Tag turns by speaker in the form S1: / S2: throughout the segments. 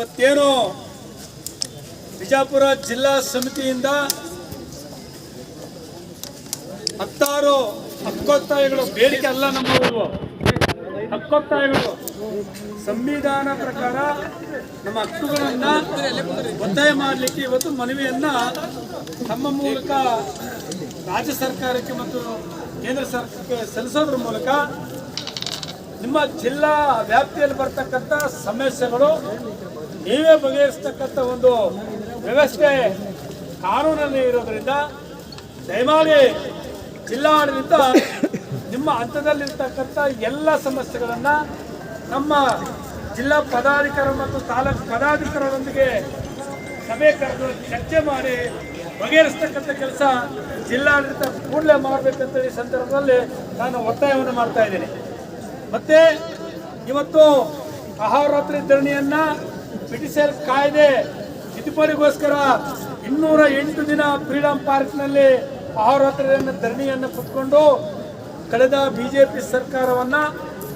S1: ಇವತ್ತೇನು ಬಿಜಾಪುರ ಜಿಲ್ಲಾ ಸಮಿತಿಯಿಂದ ಹತ್ತಾರು ಹಕ್ಕೊತ್ತಾಯಗಳು, ಬೇಡಿಕೆ ಅಲ್ಲ ನಮ್ಮ ಹಕ್ಕೊತ್ತಾಯಗಳು. ಸಂವಿಧಾನ ಪ್ರಕಾರ ನಮ್ಮ ಹಕ್ಕುಗಳನ್ನ ಒತ್ತಾಯ ಮಾಡಲಿಕ್ಕೆ ಇವತ್ತು ಮನವಿಯನ್ನ ತಮ್ಮ ಮೂಲಕ ರಾಜ್ಯ ಸರ್ಕಾರಕ್ಕೆ ಮತ್ತು ಕೇಂದ್ರ ಸರ್ಕಾರಕ್ಕೆ ಸಲ್ಲಿಸೋದ್ರ ಮೂಲಕ ನಿಮ್ಮ ಜಿಲ್ಲಾ ವ್ಯಾಪ್ತಿಯಲ್ಲಿ ಬರ್ತಕ್ಕಂಥ ಸಮಸ್ಯೆಗಳು ನೀವೇ ಬಗೆಹರಿಸ್ತಕ್ಕಂಥ ಒಂದು ವ್ಯವಸ್ಥೆ ಕಾನೂನಲ್ಲಿ ಇರೋದ್ರಿಂದ ದಯಮಾಡಿ ಜಿಲ್ಲಾಡಳಿತ ನಿಮ್ಮ ಹಂತದಲ್ಲಿರ್ತಕ್ಕಂಥ ಎಲ್ಲ ಸಮಸ್ಯೆಗಳನ್ನು ನಮ್ಮ ಜಿಲ್ಲಾ ಪದಾಧಿಕಾರಿ ಮತ್ತು ತಾಲೂಕು ಪದಾಧಿಕಾರರೊಂದಿಗೆ ಸಭೆ ಕರೆದು ಚರ್ಚೆ ಮಾಡಿ ಬಗೆಹರಿಸ್ತಕ್ಕಂಥ ಕೆಲಸ ಜಿಲ್ಲಾಡಳಿತ ಕೂಡಲೇ ಮಾಡಬೇಕಂತ ಈ ಸಂದರ್ಭದಲ್ಲಿ ನಾನು ಒತ್ತಾಯವನ್ನು ಮಾಡ್ತಾ ಇದ್ದೀನಿ. ಮತ್ತೆ ಇವತ್ತು ಅಹೋರಾತ್ರಿ ಧರಣಿಯನ್ನ ಬ್ರಿಟಿಷರ್ ಕಾಯ್ದೆ ತಿದ್ದುಪಡಿಗೋಸ್ಕರ ಇನ್ನೂರ ಎಂಟು ದಿನ ಫ್ರೀಡಂ ಪಾರ್ಕ್ನಲ್ಲಿ ಅಹೋರಾತ್ರಿಯನ್ನು ಧರಣಿಯನ್ನು ಕುತ್ಕೊಂಡು ಕಳೆದ ಬಿಜೆಪಿ ಸರ್ಕಾರವನ್ನ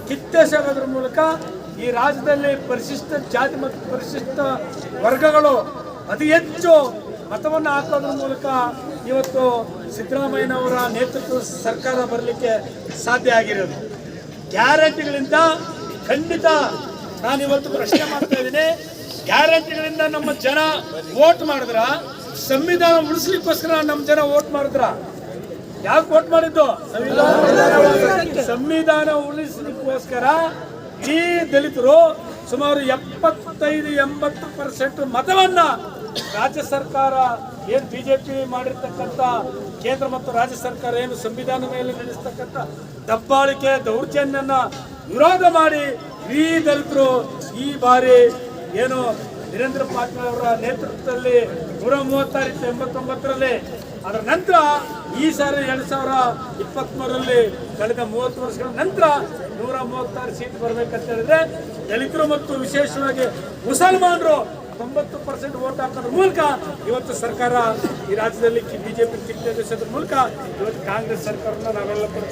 S1: ಕಿತ್ತೆಸೆಗೋದ್ರ ಮೂಲಕ ಈ ರಾಜ್ಯದಲ್ಲಿ ಪರಿಶಿಷ್ಟ ಜಾತಿ ಮತ್ತು ಪರಿಶಿಷ್ಟ ವರ್ಗಗಳು ಅತಿ ಹೆಚ್ಚು ಮತವನ್ನು ಹಾಕೋದ್ರ ಮೂಲಕ ಇವತ್ತು ಸಿದ್ದರಾಮಯ್ಯನವರ ನೇತೃತ್ವದ ಸರ್ಕಾರ ಬರಲಿಕ್ಕೆ ಸಾಧ್ಯ ಆಗಿರೋದು. ಗ್ಯಾರಂಟಿಗಳಿಂದ ಖಂಡಿತ ನಾನು ಇವತ್ತು ಪ್ರಶ್ನೆ ಮಾಡ್ತಾ ಇದ್ದೀನಿ. ಗ್ಯಾರಂಟಿಗಳಿಂದ ನಮ್ಮ ಜನ ವೋಟ್ ಮಾಡಿದ್ರ, ಸಂವಿಧಾನ ಉಳಿಸ್ಲಿಕ್ಕೋಸ್ಕರ ನಮ್ಮ ಜನ ವೋಟ್ ಮಾಡಿದ್ರ. ಯಾಕೆ ವೋಟ್ ಮಾಡಿದ್ದು? ಸಂವಿಧಾನ ಉಳಿಸ್ಲಿಕ್ಕೋಸ್ಕರ ಈ ದಲಿತರು ಸುಮಾರು ಎಪ್ಪತ್ತೈದು, ಎಂಬತ್ತು ಪರ್ಸೆಂಟ್ ಮತವನ್ನ ರಾಜ್ಯ ಸರ್ಕಾರ, ಏನ್ ಬಿಜೆಪಿ ಮಾಡಿರ್ತಕ್ಕಂಥ ಕೇಂದ್ರ ಮತ್ತು ರಾಜ್ಯ ಸರ್ಕಾರ ಏನು ಸಂವಿಧಾನ ಮೇಲೆ ನಡೆಸ್ತಕ್ಕಂಥ ದಬ್ಬಾಳಿಕೆ ದೌರ್ಜನ್ಯನ ವಿರೋಧ ಮಾಡಿ ಈ ದಲಿತರು ಈ ಬಾರಿ ಏನು ವೀರೇಂದ್ರ ಪಾಟೀಲ್ ಅವರ ನೇತೃತ್ವದಲ್ಲಿ ನೂರ ಮೂವತ್ತಾರು ಎಂಬತ್ತೊಂಬತ್ತರಲ್ಲಿ. ಅದರ ನಂತರ ಈ ಸಾರಿ ಎರಡು ಸಾವಿರ ಇಪ್ಪತ್ತ್ಮೂರರಲ್ಲಿ ಕಳೆದ ಮೂವತ್ತು ವರ್ಷಗಳ ನಂತರ ನೂರ ಮೂವತ್ತಾರು ಸೀಟ್ ಬರಬೇಕಂತ ಹೇಳಿದ್ರೆ ದಲಿತರು ಮತ್ತು ವಿಶೇಷವಾಗಿ ಮುಸಲ್ಮಾನರು ತೊಂಬತ್ತು ಪರ್ಸೆಂಟ್ ವೋಟ್ ಹಾಕೋದ್ರ ಮೂಲಕ ಇವತ್ತು ಸರ್ಕಾರ ಈ ರಾಜ್ಯದಲ್ಲಿ ಬಿಜೆಪಿ ಕಿತ್ತೆಗೆಸೋದ್ರ ಮೂಲಕ ಇವತ್ತು ಕಾಂಗ್ರೆಸ್ ಸರ್ಕಾರವನ್ನು ನಾವೆಲ್ಲ ಕೂಡ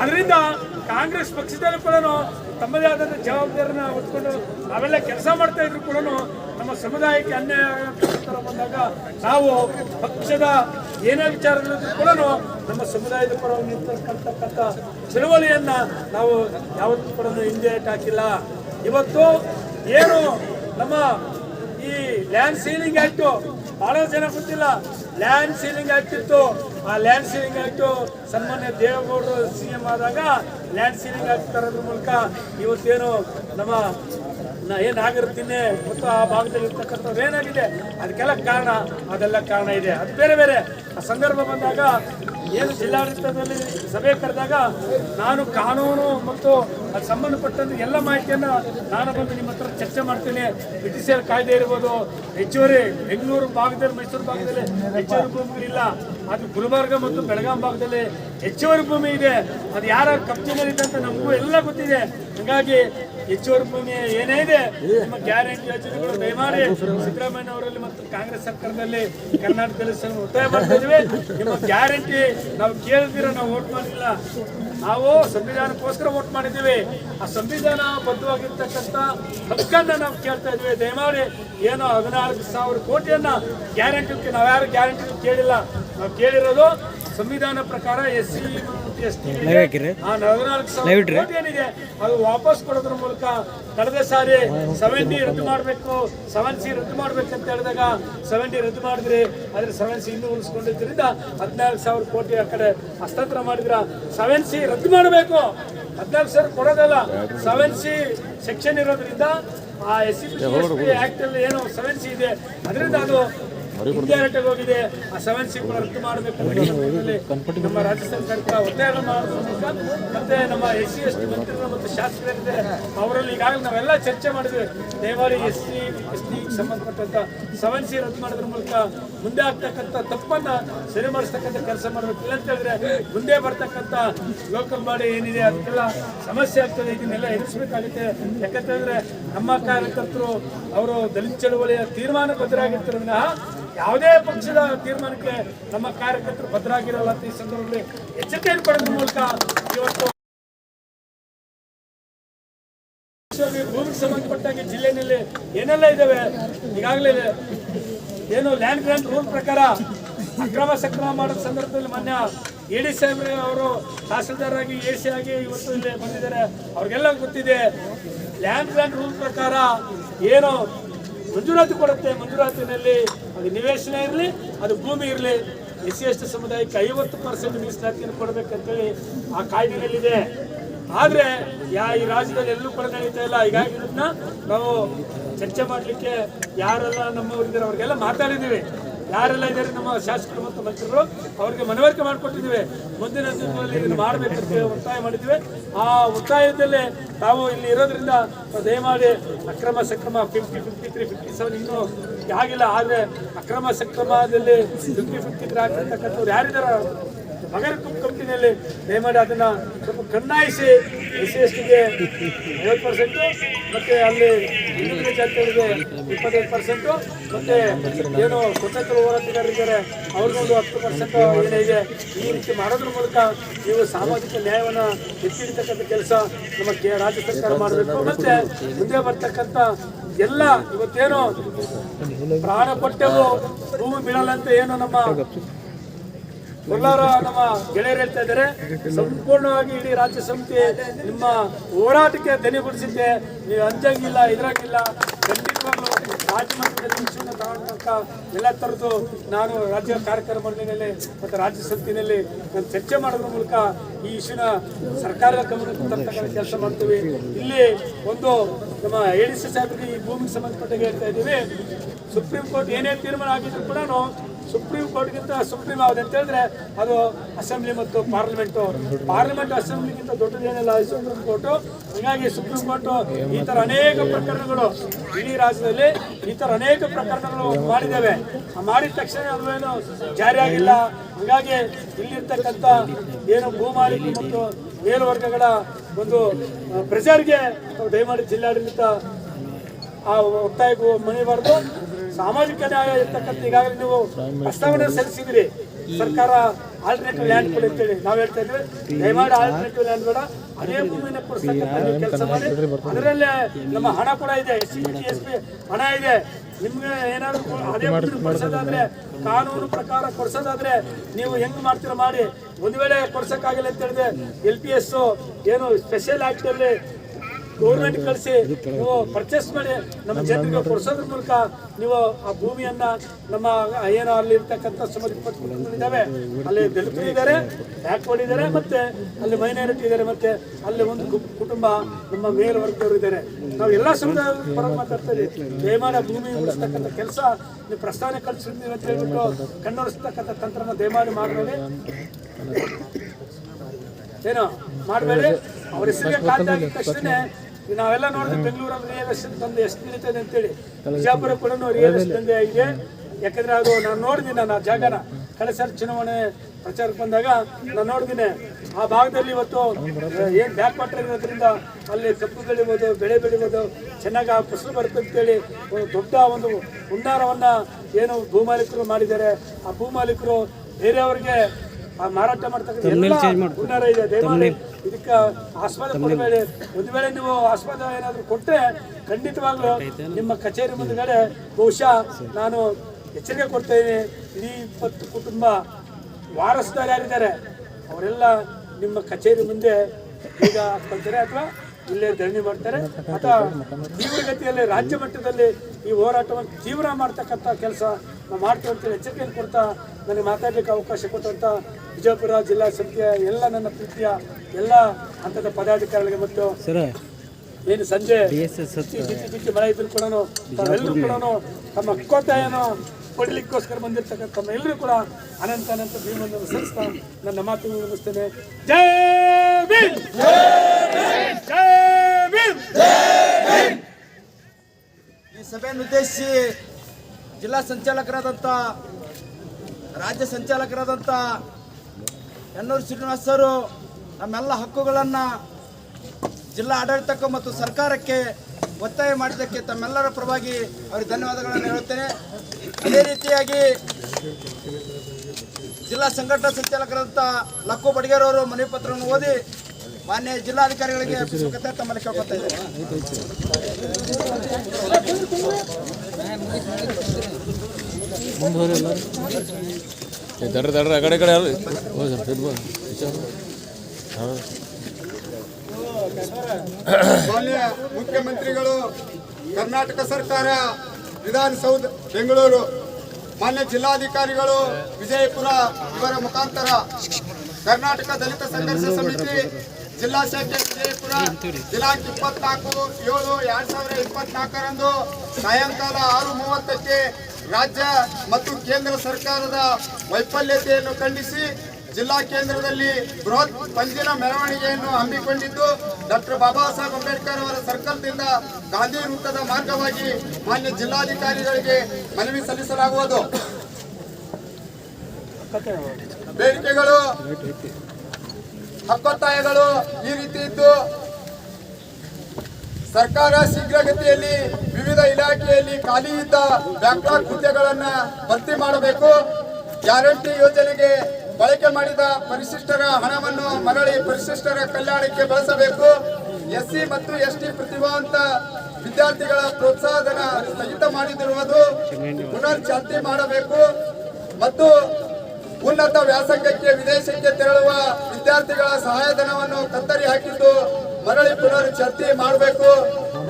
S1: ಅದರಿಂದ ಕಾಂಗ್ರೆಸ್ ಪಕ್ಷದಲ್ಲಿ ಕೂಡ ತಮ್ಮದೇ ಆದಂಥ ಜವಾಬ್ದಾರಿನ ಹೊತ್ಕೊಂಡು ನಾವೆಲ್ಲ ಕೆಲಸ ಮಾಡ್ತಾ ಇದ್ರು ಕೂಡ ನಮ್ಮ ಸಮುದಾಯಕ್ಕೆ ಅನ್ಯಾಯ ಬಂದಾಗ ನಾವು ಪಕ್ಷದ ಏನೇ ವಿಚಾರಗಳಿದ್ರು ಕೂಡ ನಮ್ಮ ಸಮುದಾಯದ ಪರ ನಿಂತಕ್ಕಂತಕ್ಕಂಥ ಚಳವಳಿಯನ್ನ ನಾವು ಯಾವತ್ತೂ ಕೂಡ ಹಿಂದೆ ಹಾಕಿಲ್ಲ. ಇವತ್ತು ಏನು ನಮ್ಮ ಈ ಲ್ಯಾಂಡ್ ಸೀಲಿಂಗ್ ಆಕ್ಟ್ ಬಹಳ ಜನ ಗೊತ್ತಿಲ್ಲ. ಲ್ಯಾಂಡ್ ಸೀಲಿಂಗ್ ಆಕ್ಟ್ ಇತ್ತು. ಆ ಲ್ಯಾಂಡ್ ಸೀಲಿಂಗ್ ಆಕ್ಟ್ ಸನ್ಮಾನ್ಯ ದೇವೇಗೌಡರು ಸಿ ಎಂ ಆದಾಗ ಲ್ಯಾಂಡ್ ಸೀಲಿಂಗ್ ಹಾಕ್ತಾರೋದ್ರ ತರೋದ್ರ ಮೂಲಕ ಇವತ್ತೇನು ನಮ್ಮ ಏನ್ ಆಗಿರ್ತೀನಿ ಮತ್ತು ಆ ಭಾಗದಲ್ಲಿ ಇರ್ತಕ್ಕಂಥದ್ದು ಏನಾಗಿದೆ ಅದಕ್ಕೆಲ್ಲ ಕಾರಣ, ಅದೆಲ್ಲ ಕಾರಣ ಇದೆ. ಅದು ಬೇರೆ ಬೇರೆ. ಆ ಸಂದರ್ಭ ಬಂದಾಗ ಏನು ಜಿಲ್ಲಾಡಳಿತದಲ್ಲಿ ಸಭೆ ಕರೆದಾಗ ನಾನು ಕಾನೂನು ಮತ್ತು ಅದು ಸಂಬಂಧಪಟ್ಟಂತೆ ಎಲ್ಲ ಮಾಹಿತಿಯನ್ನು ನಾನು ಬಂದು ನಿಮ್ಮ ಹತ್ರ ಚರ್ಚೆ ಮಾಡ್ತೀನಿ. ಬ್ರಿಟಿಷರ್ ಕಾಯ್ದೆ ಇರ್ಬೋದು, ಹೆಚ್ಚುವರಿ ಬೆಂಗಳೂರು ಭಾಗದಲ್ಲಿ, ಮೈಸೂರು ಭಾಗದಲ್ಲಿ ಹೆಚ್ಚುವರಿ ಭೂಮಿಗಳಿಲ್ಲ. ಅದು ಗುಲ್ಬರ್ಗ ಮತ್ತು ಬೆಳಗಾಂ ಭಾಗದಲ್ಲಿ ಹೆಚ್ಚುವರಿ ಭೂಮಿ ಇದೆ. ಅದು ಯಾರ ಕಬ್ಜೆನಲ್ಲಿದೆ ಅಂತ ನಮಗೂ ಎಲ್ಲ ಗೊತ್ತಿದೆ. ಹಾಗಾಗಿ ಹೆಚ್ಚುವರಿ ಭೂಮಿ ಏನೇ ಇದೆ, ನಿಮ್ಮ ಗ್ಯಾರಂಟಿ ಯೋಜನೆಗಳು ದಯಮಾಡಿ ಸಿದ್ದರಾಮಯ್ಯ ಅವರಲ್ಲಿ ಮತ್ತು ಕಾಂಗ್ರೆಸ್ ಸರ್ಕಾರದಲ್ಲಿ ಕರ್ನಾಟಕದಲ್ಲಿ ಒತ್ತಾಯ ಮಾಡ್ತಾ ನಿಮ್ಮ ಗ್ಯಾರಂಟಿ ನಾವು ಕೇಳಿದಿರ ನಾವು ವೋಟ್ ಮಾಡಿಲ್ಲ, ನಾವು ಸಂವಿಧಾನಕ್ಕೋಸ್ಕರ ವೋಟ್ ಮಾಡಿದ್ದೀವಿ. ಆ ಸಂವಿಧಾನ ಬದ್ಧವಾಗಿರ್ತಕ್ಕಂಥ ಹಕ್ಕನ್ನ ನಾವು ಕೇಳ್ತಾ ಇದ್ದೀವಿ. ದಯಮಾಡಿ ಏನೋ ಹದಿನಾಲ್ಕು ಸಾವಿರ ಕೋಟಿಯನ್ನ ಗ್ಯಾರಂಟಿ ನಾವು ಯಾರು ಗ್ಯಾರಂಟಿ ಕೇಳಿಲ್ಲ. ನಾವು ಕೇಳಿರೋದು ಸಂವಿಧಾನ ಪ್ರಕಾರ ಎಸ್ ಸಿ ಕೋಟಿ ಏನಿದೆ? ಅದು ವಾಪಸ್ ಕೊಡೋದ್ರ ಮೂಲಕ ಕಳೆದ ಸಾರಿ ಸೆವೆನ್ ಡಿ ರದ್ದು ಮಾಡಬೇಕು. ಸೆವೆನ್ ಸಿ ರದ್ದು ಅಂತ ಹೇಳಿದಾಗ ಸೆವೆನ್ ಡಿ ರದ್ದು ಮಾಡಿದ್ರಿ. ಆದ್ರೆ ಸೆವೆನ್ ಸಿ ಇನ್ನೂ ಉಳಿಸ್ಕೊಂಡಿದ್ದರಿಂದ ಹದಿನಾಲ್ಕು ಸಾವಿರ ಕೋಟಿ ಆ ಕಡೆ ಹಸ್ತಾಂತರ ಮಾಡಿದ್ರ. ಸೆವೆನ್ ಸಿ ರದ್ದು ಮಾಡಬೇಕು. ಹದಿನಾಲ್ಕು ಸಾವಿರ ಕೊಡೋದಲ್ಲ. ಸೆವೆನ್ ಸಿ ಸೆಕ್ಷನ್ ಇರೋದ್ರಿಂದ ಆ ಎಸ್ ಸಿ ಆಕ್ಟ್ ಅಲ್ಲಿ ಏನು ಸೆವೆನ್ ಸಿ ಇದೆ. ಅದರಿಂದ ಅದು ಆಗಿ ಹೋಗಿದೆ. ಆ ಸೆವೆನ್ ಸಿ ಕೂಡ ರದ್ದು ಮಾಡಬೇಕು ನಮ್ಮ ರಾಜ್ಯ ಸರ್ಕಾರಕ್ಕೆ ಒತ್ತಾಯ ಮಾಡೋದ್ರ ಮೂಲಕ ಮತ್ತೆ ನಮ್ಮ ಎಸ್ ಸಿ ಎಸ್ ಟಿ ಮಂತ್ರಿಗಳು ಮತ್ತು ಶಾಸಕರಿದ್ದಾರೆ. ಅವರಲ್ಲಿ ಈಗಾಗಲೇ ನಾವೆಲ್ಲ ಚರ್ಚೆ ಮಾಡಿದ್ವಿ. ದೇವಾಲಯ ಎಸ್ ಸಿ ಎಸ್ ಟಿ ಸಂಬಂಧಪಟ್ಟಂತ ಸವನ್ ಸಿ ರದ್ದು ಮಾಡೋದ್ರ ಮೂಲಕ ಮುಂದೆ ಆಗ್ತಕ್ಕಂಥ ತಪ್ಪನ್ನ ಸರಿ ಮಾಡಿಸ್ತಕ್ಕಂಥ ಕೆಲಸ ಮಾಡಬೇಕು. ಹೇಳಿದ್ರೆ ಮುಂದೆ ಬರ್ತಕ್ಕಂಥ ಲೋಕಲ್ ಬಾಡಿ ಏನಿದೆ ಅದಕ್ಕೆಲ್ಲ ಸಮಸ್ಯೆ ಆಗ್ತದೆ, ಇದನ್ನೆಲ್ಲ ಎದುರಿಸಬೇಕಾಗುತ್ತೆ. ಯಾಕಂತಂದ್ರೆ ನಮ್ಮ ಕಾರ್ಯಕರ್ತರು, ಅವರು ದಲಿತ ಚಳುವಳಿಯ ತೀರ್ಮಾನ ಬದ್ಧರಾಗಿರ್ತಾರೆ ವಿನಃ ಯಾವುದೇ ಪಕ್ಷದ ತೀರ್ಮಾನಕ್ಕೆ ನಮ್ಮ ಕಾರ್ಯಕರ್ತರು ಭದ್ರಾಗಿರಲ್ಲ ಅಂತ ಈ ಸಂದರ್ಭದಲ್ಲಿ ಎಚ್ಚರಿಕೆಯನ್ನು ಪಡೆದ ಮೂಲಕ ಇವತ್ತು ಭೂಮಿಗೆ ಸಂಬಂಧಪಟ್ಟಂಗೆ ಜಿಲ್ಲೆಯಲ್ಲಿ ಏನೆಲ್ಲ ಇದಾವೆ? ಈಗಾಗಲೇ ಏನು ಲ್ಯಾಂಡ್ ಗ್ರಾಂಟ್ ರೂಲ್ ಪ್ರಕಾರ ಅಕ್ರಮ ಸಕ್ರಮ ಮಾಡೋ ಸಂದರ್ಭದಲ್ಲಿ ಮೊನ್ನೆ ಎ ಡಿ ಸಾಹೇಬ್ರೆ ಅವರು ತಹಸೀಲ್ದಾರ್ ಆಗಿ ಎ ಸಿ ಆಗಿ ಇವತ್ತು ಇಲ್ಲಿ ಬಂದಿದ್ದಾರೆ. ಅವ್ರಿಗೆಲ್ಲ ಗೊತ್ತಿದೆ ಲ್ಯಾಂಡ್ ಗ್ರಾಂಟ್ ರೂಲ್ ಪ್ರಕಾರ ಏನು ಮಂಜೂರಾತಿ ಕೊಡುತ್ತೆ? ಮಂಜೂರಾತಿನಲ್ಲಿ ಅದು ನಿವೇಶನ ಇರಲಿ, ಅದು ಭೂಮಿ ಇರಲಿ. ಎಸ್ ಸಿ ಎಸ್ ಟಿ ಸಮುದಾಯಕ್ಕೆ ಐವತ್ತು ಪರ್ಸೆಂಟ್ ಮೀಸಲಾತಿಯನ್ನು ಕೊಡಬೇಕಂತೇಳಿ ಆ ಕಾಯ್ದೆನಲ್ಲಿದೆ ಆದ್ರೆ ಯಾ ಈ ರಾಜ್ಯದಲ್ಲಿ ಎಲ್ಲೂ ಕೂಡ ನಡೀತಾ ಇಲ್ಲ. ಹೀಗಾಗಿ ಇದನ್ನ ನಾವು ಚರ್ಚೆ ಮಾಡಲಿಕ್ಕೆ ಯಾರೆಲ್ಲ ನಮ್ಮವರಿದ್ದಾರೆ ಅವ್ರಿಗೆಲ್ಲ ಮಾತಾಡಿದ್ದೀವಿ. ಯಾರೆಲ್ಲ ಇದ್ದಾರೆ ನಮ್ಮ ಶಾಸಕರು ಮತ್ತು ಮಂತ್ರಿಗಳು, ಅವರಿಗೆ ಮನವರಿಕೆ ಮಾಡಿಕೊಟ್ಟಿದ್ದೀವಿ. ಮುಂದಿನ ದಿನಗಳಲ್ಲಿ ಇದನ್ನು ಮಾಡಬೇಕಂತ ಒತ್ತಾಯ ಮಾಡಿದ್ದೀವಿ. ಆ ಒತ್ತಾಯದಲ್ಲಿ ತಾವು ಇಲ್ಲಿ ಇರೋದ್ರಿಂದ ದಯಮಾಡಿ ಅಕ್ರಮ ಸಕ್ರಮ fifty fifty three fifty seven ಇನ್ನೂ ಆಗಿಲ್ಲ ಆದರೆ ಅಕ್ರಮ ಸಕ್ರಮದಲ್ಲಿ ಫಿಫ್ಟಿ ಫಿಫ್ಟಿ ತ್ರೀ ಆಗ್ತಿರ್ತಕ್ಕಂಥವ್ರು ಯಾರಿದ್ದಾರೆ? ಮಗರ ಕಂಪನಿಯಲ್ಲಿ ದಯಮಾಡಿ ಅದನ್ನ ಸ್ವಲ್ಪ ಕಣ್ಣಾಯಿಸಿ ಎಸ್ ಸಿ ಎಸ್ ಟಿಗೆ ಐವತ್ತು ಪರ್ಸೆಂಟು, ಮತ್ತೆ ಅಲ್ಲಿ ಹಿಂದುಳಿದ ಜಾತಿಗಳಿಗೆ ಇಪ್ಪತ್ತೈದು ಪರ್ಸೆಂಟು, ಮತ್ತೆ ಏನು ಸ್ವತಂತ್ರ ಹೋರಾಟಗಾರರಿದ್ದಾರೆ, ಅವ್ರಿಗೊಂದು ಹತ್ತು ಪರ್ಸೆಂಟ್ ಏನಿದೆ ಈ ರೀತಿ ಮಾಡೋದ್ರ ಮೂಲಕ ನೀವು ಸಾಮಾಜಿಕ ನ್ಯಾಯವನ್ನು ಎತ್ತಿಡ್ತಕ್ಕಂಥ ಕೆಲಸ ನಮ್ಮ ರಾಜ್ಯ ಸರ್ಕಾರ ಮಾಡಬೇಕು. ಮತ್ತೆ ಮುಂದೆ ಬರ್ತಕ್ಕಂಥ ಎಲ್ಲ ಇವತ್ತೇನು ಪ್ರಾಣ ಕೊಟ್ಟೆವು, ಭೂಮಿ ಬೀಳಲ್ಲ ಅಂತ ಏನು ನಮ್ಮ ಕೋಲಾರ ನಮ್ಮ ಗೆಳೆಯರು ಹೇಳ್ತಾ ಇದ್ದಾರೆ, ಸಂಪೂರ್ಣವಾಗಿ ಇಡೀ ರಾಜ್ಯ ಸಮಿತಿ ನಿಮ್ಮ ಹೋರಾಟಕ್ಕೆ ದನಿಗೂಡಿಸಿದ್ದೆ ನೀವು ಅಂಜಂಗಿಲ್ಲ, ಇದ್ರಂಗಿಲ್ಲ, ಖಂಡಿತವಾಗ್ಲೂ ರಾಜ್ಯ ಮಟ್ಟದಲ್ಲಿ ತಗೊಂಡಂತ ಎಲ್ಲ ಥರದ್ದು ನಾನು ರಾಜ್ಯ ಕಾರ್ಯಕ್ರಮದಲ್ಲಿ ಮತ್ತು ರಾಜ್ಯ ಸಮಿತಿನಲ್ಲಿ ನಾನು ಚರ್ಚೆ ಮಾಡೋದ್ರ ಮೂಲಕ ಈ ಇಶ್ಯೂನ ಸರ್ಕಾರದ ಗಮನಕ್ಕೆ ತರ್ತಕ್ಕಂಥ ಕೆಲಸ ಮಾಡ್ತೀವಿ. ಇಲ್ಲಿ ಒಂದು ನಮ್ಮ ಎ ಡಿ ಸಿ ಸಾಹೇಬರಿಗೆ ಈ ಭೂಮಿಗೆ ಸಂಬಂಧಪಟ್ಟಾಗ ಹೇಳ್ತಾ ಇದ್ದೀವಿ. ಸುಪ್ರೀಂ ಕೋರ್ಟ್ ಏನೇ ತೀರ್ಮಾನ ಆಗಿದ್ರು ಕೂಡ ಸುಪ್ರೀಂ ಕೋರ್ಟ್ಗಿಂತ ಸುಪ್ರೀಂ ಯಾವ್ದು ಅಂತ ಹೇಳಿದ್ರೆ ಅದು ಅಸೆಂಬ್ಲಿ ಮತ್ತು ಪಾರ್ಲಿಮೆಂಟು. ಪಾರ್ಲಿಮೆಂಟ್ ಅಸೆಂಬ್ಲಿಗಿಂತ ದೊಡ್ಡದೇನಿಲ್ಲ ಸುಪ್ರೀಂ ಕೋರ್ಟು. ಹೀಗಾಗಿ ಸುಪ್ರೀಂ ಕೋರ್ಟ್ ಈ ಥರ ಅನೇಕ ಪ್ರಕರಣಗಳು ಇಡೀ ರಾಜ್ಯದಲ್ಲಿ ಈ ಥರ ಅನೇಕ ಪ್ರಕರಣಗಳು ಮಾಡಿದ್ದೇವೆ. ಮಾಡಿದ ತಕ್ಷಣ ಅದೇನು ಜಾರಿ ಆಗಿಲ್ಲ. ಹೀಗಾಗಿ ಇಲ್ಲಿರ್ತಕ್ಕಂಥ ಏನು ಭೂಮಾಲಿಕೆ ಮತ್ತು ಮೇಲ್ವರ್ಗಗಳ ಒಂದು ಪ್ರೆಷರ್ಗೆ ದಯಮಾಡಿ ಜಿಲ್ಲಾಡಳಿತ ಆ ಒತ್ತಾಯಕ್ಕೂ ಮಣಿಬಾರ್ದು. ಸಾಮಾಜಿಕ ನ್ಯಾಯ ಇರ್ತಕ್ಕಂಥ, ಈಗಾಗಲೇ ನೀವು ಪ್ರಸ್ತಾವನೆ ಸಲ್ಲಿಸಿದ್ರಿ ಸರ್ಕಾರ ಆಲ್ಟರ್ನೇಟಿವ್ ಲ್ಯಾಂಡ್ ಕೊಡಿ ಅಂತೇಳಿ ನಾವು ಹೇಳ್ತಾ ಇದ್ವಿ ದಯಮಾಡಿ ಆಲ್ಟರ್ನೇಟಿವ್ ಲ್ಯಾಂಡ್ ಬೇಡ. ಅದೇ ಭೂಮಿನ ಕೊಡಿಸ್ತಕ್ಕಂಥ ಕೆಲಸ ಮಾಡಿ. ಅದರಲ್ಲೇ ನಮ್ಮ ಹಣ ಕೂಡ ಇದೆ. ಎಸ್ ಸಿ ಎಸ್ ಪಿ ಹಣ ಇದೆ. ನಿಮ್ಗೆ ಏನಾದ್ರು ಅದೇ ಕೊಡ್ಸೋದಾದ್ರೆ, ಕಾನೂನು ಪ್ರಕಾರ ಕೊಡಿಸೋದಾದ್ರೆ ನೀವು ಹೆಂಗ್ ಮಾಡ್ತೀರ ಮಾಡಿ. ಒಂದು ವೇಳೆ ಕೊಡ್ಸಕ್ಕಾಗಿಲ್ಲ ಅಂತ ಹೇಳಿದ್ರೆ ಎಲ್ ಪಿ ಎಸ್ ಏನು ಸ್ಪೆಷಲ್ ಆಕ್ಟ್ ಅಲ್ಲಿ ಗೌರ್ಮೆಂಟ್ ಕಳಿಸಿ ನೀವು ಪರ್ಚೇಸ್ ಮಾಡಿ ನಮ್ಮ ಜನರಿಗೆ ಕೊಡಿಸೋದ್ರ ಮೂಲಕ ನೀವು ಆ ಭೂಮಿಯನ್ನ ನಮ್ಮ ಏನು ಅಲ್ಲಿ ಇರ್ತಕ್ಕಂಥ ಸುಮಾರು ಇಪ್ಪತ್ತು ಕುಟುಂಬಗಳಿದ್ದಾವೆ ಅಲ್ಲಿ ದಲಿತರು ಇದ್ದಾರೆ ಬ್ಯಾಕ್ವರ್ಡ್ ಇದ್ದಾರೆ ಮತ್ತೆ ಅಲ್ಲಿ ಮೈನಾರಿಟಿ ಇದ್ದಾರೆ ಮತ್ತೆ ಅಲ್ಲಿ ಒಂದು ಕುಟುಂಬ ನಮ್ಮ ಮೇಲ್ವರ್ಗದವರು ಇದ್ದಾರೆ. ನಾವು ಎಲ್ಲ ಸಮುದಾಯ ಪರ ಮಾತಾಡ್ತಾ ಇದ್ದೀವಿ ದಯಮಾಡಿ ಆ ಭೂಮಿ ಉಳಿಸ್ತಕ್ಕಂಥ ಕೆಲಸ ನೀವು ಪ್ರಸ್ತಾವನೆ ಕಳಿಸಿರ್ತೀವಿ ಅಂತ ಹೇಳ್ಬಿಟ್ಟು ಕಣ್ಣೊರೆಸ್ತಕ್ಕಂಥ ತಂತ್ರನ ದಯಮಾಡಿ ಮಾಡಬೇಡಿ. ಏನೋ? ಮಾಡಬೇಡಿ. ಅವ್ರ ಹೆಸರಿಗೆ ಖಾತೆ ಆಗಿದ ತಕ್ಷಣ ನಾವೆಲ್ಲ ನೋಡಿದ್ರೆ ಬೆಂಗಳೂರಲ್ಲಿ ರಿಯಲ್ ಎಸ್ಟೇಟ್ ತಂದೆ ಎಷ್ಟು ನಡೀತದೆ ಅಂತೇಳಿ. ಬಿಜಾಪುರ ಕೂಡ ರಿಯಲ್ ಎಸ್ಟೇಟ್ ತಂದೆ ಆಗಿದೆ. ಯಾಕಂದ್ರೆ ಅದು ನಾನು ನೋಡಿದ್ದೀನಿ ನಾನು ಆ ಜಾಗನ. ಕಳೆದ ಸಲ ಚುನಾವಣೆ ಪ್ರಚಾರಕ್ಕೆ ಬಂದಾಗ ನಾನು ನೋಡಿದ್ದೀನಿ. ಆ ಭಾಗದಲ್ಲಿ ಇವತ್ತು ಏನು ಬ್ಯಾಕ್ ವಾಟರ್ ಇರೋದ್ರಿಂದ ಅಲ್ಲಿ ಕಬ್ಬು ಬೆಳಿಬೋದು ಬೆಳೆ ಬೆಳಿಬೋದು ಚೆನ್ನಾಗಿ ಆ ಫಸಲು ಬರುತ್ತೆ ಅಂತೇಳಿ ಒಂದು ದೊಡ್ಡ ಒಂದು ಹುನ್ನಾರವನ್ನ ಏನು ಭೂಮಾಲೀಕರು ಮಾಡಿದ್ದಾರೆ. ಆ ಭೂಮಾಲೀಕರು ಬೇರೆಯವ್ರಿಗೆ ಆ ಮಾರಾಟ ಮಾಡ್ತಕ್ಕಂಥ ಹುನ್ನಾರ ಇದೆ. ದಯಮಾಡಿ ಇದಕ್ಕೆ ಆಸ್ಪದ ಕೊಡಬೇಡಿ. ಒಂದು ವೇಳೆ ನೀವು ಆಸ್ಪದ ಏನಾದರೂ ಕೊಟ್ಟರೆ ಖಂಡಿತವಾಗ್ಲೂ ನಿಮ್ಮ ಕಚೇರಿ ಮುಂದುಗಡೆ ಬಹುಶಃ ನಾನು ಎಚ್ಚರಿಕೆ ಕೊಡ್ತೇನೆ ಇಡೀ ಇಪ್ಪತ್ತು ಕುಟುಂಬ ವಾರಸುದಾರ ಯಾರಿದ್ದಾರೆ ಅವರೆಲ್ಲ ನಿಮ್ಮ ಕಚೇರಿ ಮುಂದೆ ಈಗ ಹಾಕ್ಕೊಳ್ತಾರೆ ಅಥವಾ ಇಲ್ಲೇ ಧರಣಿ ಮಾಡ್ತಾರೆ. ಅಥವಾ ತೀವ್ರಗತಿಯಲ್ಲಿ ರಾಜ್ಯ ಮಟ್ಟದಲ್ಲಿ ಈ ಹೋರಾಟವನ್ನು ತೀವ್ರ ಮಾಡ್ತಕ್ಕಂಥ ಕೆಲಸ ನಾವು ಮಾಡ್ತೀವಿ ಅಂತೇಳಿ ಎಚ್ಚರಿಕೆಯನ್ನು ಕೊಡ್ತಾ ನನಗೆ ಮಾತಾಡಲಿಕ್ಕೆ ಅವಕಾಶ ಕೊಟ್ಟಂತ ವಿಜಯಪುರ ಜಿಲ್ಲಾ ಸಮಿತಿಯ ಎಲ್ಲ ನನ್ನ ಪ್ರೀತಿಯ ಎಲ್ಲ ಹಂತದ ಪದಾಧಿಕಾರಿಗಳಿಗೆ ಮತ್ತು ಏನು ಸಂಜೆ ಜಿತ್ತಿ ಮಳೆ ಇದ್ರು ಕೂಡ ತಾವೆಲ್ಲರೂ ಕೂಡ ತಮ್ಮ ಕೋತಾಯನ ಪಡಲಿಕ್ಕೋಸ್ಕರ ಬಂದಿರ್ತಕ್ಕಂಥ ತಮ್ಮ ಎಲ್ಲರೂ ಕೂಡ ಅನಂತ ಅನಂತ ಭೀಮನ್ನು ಸಲ್ಲಿಸ್ತಾ ನನ್ನ ಮಾತು ಮುಗಿಸ್ತೇನೆ. ಜೈ ಭೀಮ್
S2: ಸಭೆಯನ್ನು ಉದ್ದೇಶಿಸಿ ಜಿಲ್ಲಾ ಸಂಚಾಲಕರಾದಂಥ ರಾಜ್ಯ ಸಂಚಾಲಕರಾದಂಥ ಎನ್ನೂರು ಶ್ರೀನಿವಾಸ್ ಅವರು ನಮ್ಮೆಲ್ಲ ಹಕ್ಕುಗಳನ್ನು ಜಿಲ್ಲಾ ಆಡಳಿತಕ್ಕೂ ಮತ್ತು ಸರ್ಕಾರಕ್ಕೆ ಒತ್ತಾಯ ಮಾಡಿದ್ದಕ್ಕೆ ತಮ್ಮೆಲ್ಲರ ಪರವಾಗಿ ಅವರಿಗೆ ಧನ್ಯವಾದಗಳನ್ನು ಹೇಳುತ್ತೇನೆ. ಅದೇ ರೀತಿಯಾಗಿ ಜಿಲ್ಲಾ ಸಂಘಟನಾ ಸಂಚಾಲಕರಾದಂಥ ಲಕ್ಕು ಬಡಿಗೇರವರು ಮನವಿ ಪತ್ರವನ್ನು ಓದಿ ಮಾನ್ಯ ಜಿಲ್ಲಾಧಿಕಾರಿಗಳಿಗೆ ಅರ್ಪಿಸಬೇಕಂತ ತಮ್ಮಲ್ಲಿ ಕೇಳ್ಕೊತಾ ಇದ್ದೇನೆ
S3: ದಡ್ರ ದಡ್ರ ಆ ಕಡೆ ಕಡೆ
S4: ಮಾನ್ಯ ಮುಖ್ಯಮಂತ್ರಿಗಳು ಕರ್ನಾಟಕ ಸರ್ಕಾರ ವಿಧಾನಸೌಧ ಬೆಂಗಳೂರು ಮಾನ್ಯ ಜಿಲ್ಲಾಧಿಕಾರಿಗಳು ವಿಜಯಪುರ ಇವರ ಮುಖಾಂತರ ಕರ್ನಾಟಕ ದಲಿತ ಸಂಘರ್ಷ ಸಮಿತಿ ಜಿಲ್ಲಾ ಶಾಖೆ ವಿಜಯಪುರ ದಿನಾಂಕ ಇಪ್ಪತ್ನಾಲ್ಕು ಏಳು ಎರಡ್ ಸಾವಿರದ ಇಪ್ಪತ್ನಾಲ್ಕರಂದು ಸಾಯಂಕಾಲ ಆರು ಮೂವತ್ತಕ್ಕೆ ರಾಜ್ಯ ಮತ್ತು ಕೇಂದ್ರ ಸರ್ಕಾರದ ವೈಫಲ್ಯತೆಯನ್ನು ಖಂಡಿಸಿ ಜಿಲ್ಲಾ ಕೇಂದ್ರದಲ್ಲಿ ಬೃಹತ್ ಪಂಜಿನ ಮೆರವಣಿಗೆಯನ್ನು ಹಮ್ಮಿಕೊಂಡಿದ್ದು ಡಾಕ್ಟರ್ ಬಾಬಾ ಸಾಹೇಬ್ ಅಂಬೇಡ್ಕರ್ ಅವರ ಸರ್ಕಲ್ದಿಂದ ಗಾಂಧಿ ವೃತ್ತದ ಮಾರ್ಗವಾಗಿ ಮಾನ್ಯ ಜಿಲ್ಲಾಧಿಕಾರಿಗಳಿಗೆ ಮನವಿ ಸಲ್ಲಿಸಲಾಗುವುದು. ಬೇಡಿಕೆಗಳು ಹಕ್ಕೊತ್ತಾಯಗಳು ಈ ರೀತಿ ಇದ್ದು, ಸರ್ಕಾರ ಶೀಘ್ರಗತಿಯಲ್ಲಿ ವಿವಿಧ ಇಲಾಖೆಯಲ್ಲಿ ಖಾಲಿ ಇದ್ದ ಬ್ಯಾಕ್ಲಾಗ್ ಹುದ್ದೆಗಳನ್ನ ಭರ್ತಿ ಮಾಡಬೇಕು. ಗ್ಯಾರಂಟಿ ಯೋಜನೆಗೆ ಬಳಕೆ ಮಾಡಿದ ಪರಿಶಿಷ್ಟರ ಹಣವನ್ನು ಮರಳಿ ಪರಿಶಿಷ್ಟರ ಕಲ್ಯಾಣಕ್ಕೆ ಬಳಸಬೇಕು. ಎಸ್ಸಿ ಮತ್ತು ಎಸ್ ಟಿ ಪ್ರತಿಭಾವಂತ ವಿದ್ಯಾರ್ಥಿಗಳ ಪ್ರೋತ್ಸಾಹಧನ ಸ್ಥಗಿತ ಮಾಡಿದಿರುವುದು ಪುನರ್ ಚಾಲ್ತಿ ಮಾಡಬೇಕು. ಮತ್ತು ಉನ್ನತ ವ್ಯಾಸಂಗಕ್ಕೆ ವಿದೇಶಕ್ಕೆ ತೆರಳುವ ವಿದ್ಯಾರ್ಥಿಗಳ ಸಹಾಯಧನವನ್ನು ಕತ್ತರಿ ಹಾಕಿದ್ದು ಮರಳಿ ಪುನರ್ ಚರ್ಚೆ ಮಾಡಬೇಕು,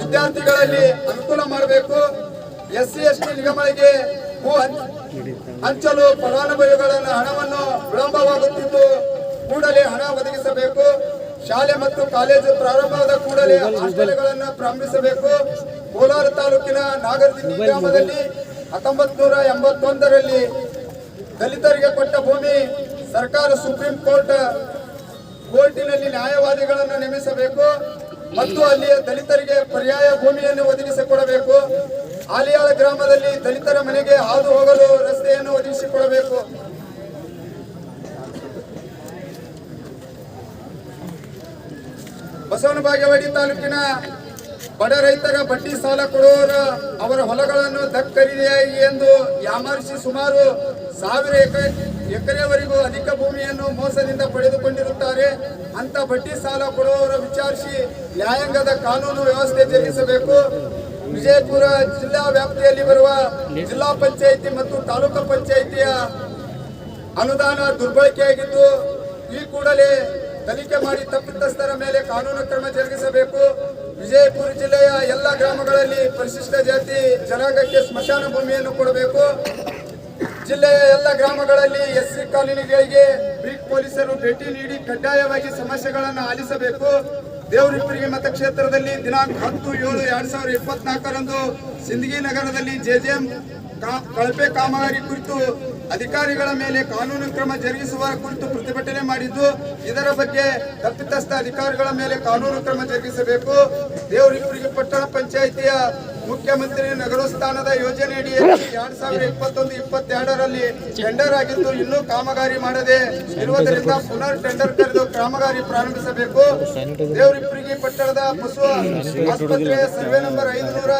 S4: ವಿದ್ಯಾರ್ಥಿಗಳಲ್ಲಿ ಅನುಕೂಲ ಮಾಡಬೇಕು. ಎಸ್ ಸಿ ಎಸ್ ಟಿ ನಿಗಮಗಳಿಗೆ ಹಂಚಲು ಫಲಾನುಭವಿಗಳನ್ನು ಹಣವನ್ನು ವಿಳಂಬವಾಗುತ್ತಿದ್ದು ಕೂಡಲೇ ಹಣ ಒದಗಿಸಬೇಕು. ಶಾಲೆ ಮತ್ತು ಕಾಲೇಜು ಪ್ರಾರಂಭವಾದ ಕೂಡಲೇ ಹಾಸ್ಟೆಲ್ಗಳನ್ನು ಪ್ರಾರಂಭಿಸಬೇಕು. ಕೋಲಾರ ತಾಲೂಕಿನ ನಾಗರದಿನ್ನಿ ಗ್ರಾಮದಲ್ಲಿ ಹತ್ತೊಂಬತ್ತು ನೂರ ಎಂಬತ್ತೊಂದರಲ್ಲಿ ದಲಿತರಿಗೆ ಕೊಟ್ಟ ಭೂಮಿ ಸರ್ಕಾರ ಸುಪ್ರೀಂ ಕೋರ್ಟ್ ಕೋರ್ಟಿನಲ್ಲಿ ನ್ಯಾಯವಾದಿಗಳನ್ನು ನೇಮಿಸಬೇಕು ಮತ್ತು ಅಲ್ಲಿಯ ದಲಿತರಿಗೆ ಪರ್ಯಾಯ ಭೂಮಿಯನ್ನು ಒದಗಿಸಿಕೊಡಬೇಕು. ಆಲಿಯಾಳ ಗ್ರಾಮದಲ್ಲಿ ದಲಿತರ ಮನೆಗೆ ಹಾದು ಹೋಗಲು ರಸ್ತೆಯನ್ನು ಒದಗಿಸಿಕೊಡಬೇಕು. ಬಸವನ ಬಾಗೇವಾಡಿ ತಾಲೂಕಿನ ಬಡ ರೈತರ ಬಡ್ಡಿ ಸಾಲ ಕೊಡುವವರ ಅವರ ಹೊಲಗಳನ್ನು ದಕ್ಕರಿದೆಯಾಗಿ ಎಂದು ಯಾಮಾರಿಸಿ ಸುಮಾರು ಸಾವಿರ ಎಕರೆ ಎಕರೆವರೆಗೂ ಅಧಿಕ ಭೂಮಿಯನ್ನು ಮೋಸದಿಂದ ಪಡೆದುಕೊಂಡಿರುತ್ತಾರೆ. ಅಂತ ಬಡ್ಡಿ ಸಾಲ ಕೊಡುವವರ ವಿಚಾರಿಸಿ ನ್ಯಾಯಾಂಗದ ಕಾನೂನು ವ್ಯವಸ್ಥೆ ಜರುಗಿಸಬೇಕು. ವಿಜಯಪುರ ಜಿಲ್ಲಾ ವ್ಯಾಪ್ತಿಯಲ್ಲಿ ಬರುವ ಜಿಲ್ಲಾ ಪಂಚಾಯಿತಿ ಮತ್ತು ತಾಲೂಕು ಪಂಚಾಯಿತಿಯ ಅನುದಾನ ದುರ್ಬಳಕೆಯಾಗಿದ್ದು, ಈ ಕೂಡಲೇ ತನಿಖೆ ಮಾಡಿ ತಪ್ಪಿತಸ್ಥರ ಮೇಲೆ ಕಾನೂನು ಕ್ರಮ ಜರುಗಿಸಬೇಕು. ವಿಜಯಪುರ ಜಿಲ್ಲೆಯ ಎಲ್ಲ ಗ್ರಾಮಗಳಲ್ಲಿ ಪರಿಶಿಷ್ಟ ಜಾತಿ ಜನಾಂಗಕ್ಕೆ ಸ್ಮಶಾನ ಭೂಮಿಯನ್ನು ಕೊಡಬೇಕು. ಜಿಲ್ಲೆಯ ಎಲ್ಲ ಗ್ರಾಮಗಳಲ್ಲಿ ಎಸ್ಸಿ ಕಾಲೋನಿಗಳಿಗೆ ಬ್ರಿಕ್ ಪೊಲೀಸರು ಭೇಟಿ ನೀಡಿ ಕಡ್ಡಾಯವಾಗಿ ಸಮಸ್ಯೆಗಳನ್ನು ಆಲಿಸಬೇಕು. ದೇವರಿಪ್ಪರಿಗೆ ಮತಕ್ಷೇತ್ರದಲ್ಲಿ ದಿನಾಂಕ ಹತ್ತು ಏಳು ಎರಡ್ ಸಾವಿರದ ಇಪ್ಪತ್ನಾಲ್ಕರಂದು ಸಿಂದಗಿ ನಗರದಲ್ಲಿ ಜೆಜೆಎಂ ಕಳಪೆ ಕಾಮಗಾರಿ ಕುರಿತು ಅಧಿಕಾರಿಗಳ ಮೇಲೆ ಕಾನೂನು ಕ್ರಮ ಜರುಗಿಸುವ ಕುರಿತು ಪ್ರತಿಭಟನೆ ಮಾಡಿದ್ದು, ಇದರ ಬಗ್ಗೆ ತಪ್ಪಿತಸ್ಥ ಅಧಿಕಾರಿಗಳ ಮೇಲೆ ಕಾನೂನು ಕ್ರಮ ಜರುಗಿಸಬೇಕು. ದೇವರಿಗೂರಿಗೆ ಪಟ್ಟಣ ಪಂಚಾಯಿತಿಯ ಮುಖ್ಯಮಂತ್ರಿ ನಗರೋತ್ಥಾನದ ಯೋಜನೆಯಡಿಯಲ್ಲಿ ಎರಡ್ ಸಾವಿರದ ಇಪ್ಪತ್ತೊಂದು, ಇಪ್ಪತ್ತೆರಡರಲ್ಲಿ ಟೆಂಡರ್ ಆಗಿದ್ದು ಇನ್ನೂ ಕಾಮಗಾರಿ ಮಾಡದೆ ಇರುವುದರಿಂದ ಪುನರ್ ಟೆಂಡರ್ ಕರೆದು ಕಾಮಗಾರಿ ಪ್ರಾರಂಭಿಸಬೇಕು. ದೇವರಿಪ್ಪರಿಗೆ ಪಟ್ಟಣದ ಪಶು ಆಸ್ಪತ್ರೆಯ ಸರ್ವೆ ನಂಬರ್ ಐದುನೂರ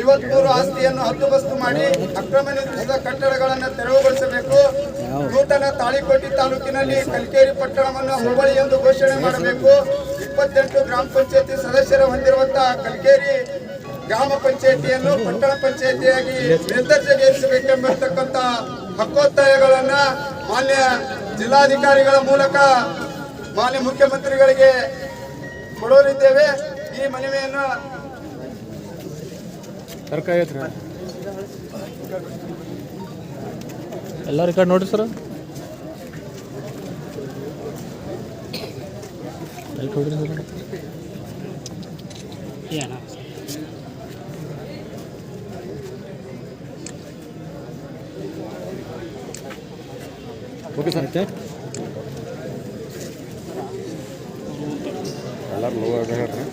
S4: ಐವತ್ಮೂರು ಆಸ್ತಿಯನ್ನು ಹದ್ದುಬಸ್ತು ಮಾಡಿ ಅಕ್ರಮ ನಿರ್ಮಿಸಿದ ಕಟ್ಟಡಗಳನ್ನು ತೆರವುಗೊಳಿಸಬೇಕು. ನೂತನ ತಾಳಿಕೋಟಿ ತಾಲೂಕಿನಲ್ಲಿ ಕಲ್ಕೇರಿ ಪಟ್ಟಣವನ್ನು ಹೋಬಳಿ ಎಂದು ಘೋಷಣೆ ಮಾಡಬೇಕು. ಇಪ್ಪತ್ತೆಂಟು ಗ್ರಾಮ ಪಂಚಾಯತಿ ಸದಸ್ಯರ ಹೊಂದಿರುವಂತಹ ಕಲ್ಕೇರಿ ಗ್ರಾಮ ಪಂಚಾಯತಿಯನ್ನು ಪಟ್ಟಣ ಪಂಚಾಯತಿಯಾಗಿ ನಿರ್ದರ್ಜೆಗೇರಿಸಬೇಕೆಂಬತಕ್ಕಂತ ಹಕ್ಕೊತ್ತಾಯಗಳನ್ನ ಮಾನ್ಯ ಜಿಲ್ಲಾಧಿಕಾರಿಗಳ ಮೂಲಕ ಮಾನ್ಯ ಮುಖ್ಯಮಂತ್ರಿಗಳಿಗೆ ಕೊಡೋರಿದ್ದೇವೆ. ಈ ಮನವಿಯನ್ನು
S3: ಎಲ್ಲ ರೆಕಾರ್ಡ್ ನೋಡ್ರಿ ಸರ್. ಎಲ್ಲಿ ನೋಡ್ರಿ ಸರ್? ಎಲ್ಲಿ ಓಕೆ ಸರ್ ಐತೆ ಎಲ್ಲರೂ ನೋವಾಗ ಹೇಳ್ರಿ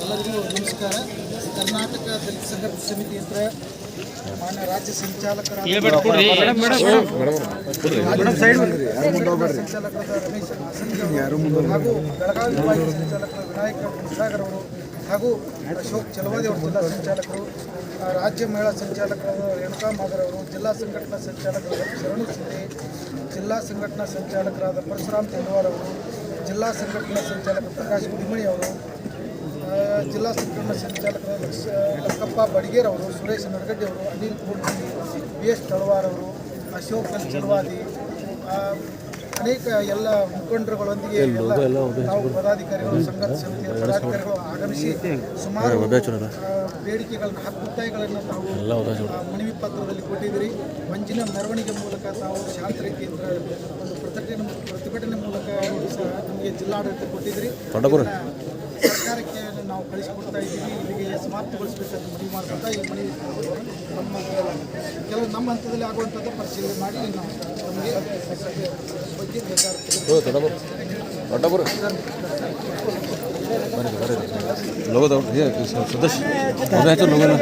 S5: ಎಲ್ಲರಿಗೂ ನಮಸ್ಕಾರ. ಕರ್ನಾಟಕ ದಲಿತ ಸಂಘರ್ಷ ಸಮಿತಿ ಅಂತ ಮಾನ್ಯ ರಾಜ್ಯ ಸಂಚಾಲಕರಾದ ಸಂಚಾಲಕರಾದ ರಮೇಶ್ ಹಾಸನ್ಗಿ ಅವರು ಹಾಗೂ ಬೆಳಗಾವಿ ವಿಭಾಗೀಯ ಸಂಚಾಲಕರ ವಿನಾಯಕ ಸಾಗರ್ ಅವರು ಹಾಗೂ ಅಶೋಕ್ ಚಲವಾದಿ ಅವರು ಜಿಲ್ಲಾ ಸಂಚಾಲಕರು ರಾಜ್ಯ ಮಹಿಳಾ ಸಂಚಾಲಕರಾದ ರೇಣುಕಾ ಮಾದರ್ ಅವರು ಜಿಲ್ಲಾ ಸಂಘಟನಾ ಸಂಚಾಲಕರಾದ ಶರಣು ಸಿದ್ದಿ ಜಿಲ್ಲಾ ಸಂಘಟನಾ ಸಂಚಾಲಕರಾದ ಪರಶುರಾಮ್ ತೆಲ್ವಾರ್ ಅವರು ಜಿಲ್ಲಾ ಸಂಘಟನಾ ಸಂಚಾಲಕ ಪ್ರಕಾಶ್ ಗುಡಿಮಣಿ ಅವರು ಜಿಲ್ಲಾ ಸಂಘಟನಾ ಸಂಚಾಲಕರಾದ ಲಕ್ಕಪ್ಪ ಬಡಿಗೇರ್ ಅವರು ಸುರೇಶ್ ನಡಗಡ್ಡಿ ಅವರು ಅನಿಲ್ ಕೂಡ್ಲಿ ಬಿ ಎಸ್ ತಳವಾರ್ ಅವರು ಅಶೋಕ್ ಚಲವಾದಿ ಅನೇಕ ಎಲ್ಲ ಮುಖಂಡರುಗಳೊಂದಿಗೆ ಎಲ್ಲ ನಾವು ಪದಾಧಿಕಾರಿಗಳು ಸಂಘದ ಸಮಿತಿಯ ಪದಾಧಿಕಾರಿಗಳು ಆಗಮಿಸಿ ಸುಮಾರು ಬೇಡಿಕೆಗಳನ್ನ ಹಕ್ಕುತ್ತಾಯಿಗಳನ್ನು ತಾವು ಆ, ಮನವಿ ಪತ್ರದಲ್ಲಿ ಕೊಟ್ಟಿದ್ದೀರಿ. ಮಂಜಿನ ಮೆರವಣಿಗೆ ಮೂಲಕ ತಾವು ಶಾಂತ ರೀತಿಯಿಂದ ಒಂದು ಪ್ರತಿಭಟನೆ ಪ್ರತಿಭಟನೆ ಮೂಲಕ ಸಹ ನಮಗೆ ಜಿಲ್ಲಾಡಳಿತ ಕೊಟ್ಟಿದ್ದೀರಿ. ಸರ್ಕಾರಕ್ಕೆ ನಾವು ಕಳಿಸಿಕೊಡ್ತಾ ಇದ್ದೀವಿ. ಇಲ್ಲಿಗೆ ಸಮಾಪ್ತಗೊಳಿಸಬೇಕಂತ ಮನವಿ ಮಾಡ್ಕೊತಾ ಈ ಮನವಿ ನಮ್ಮ ಕೆಲವು ನಮ್ಮ ಹಂತದಲ್ಲಿ ಆಗುವಂಥದ್ದು ಪರಿಶೀಲನೆ ಮಾಡಿ ನಾವು ನಮಗೆ ಬಗ್ಗೆ ನಿರ್ಧಾರ ತೆಗೆದುಕೊಳ್ಳೋಣ.
S3: ದೊಡ್ಡ ಬರು ಲೋಗೋ ಸದಸ್ಯ ಲೋಗೋನ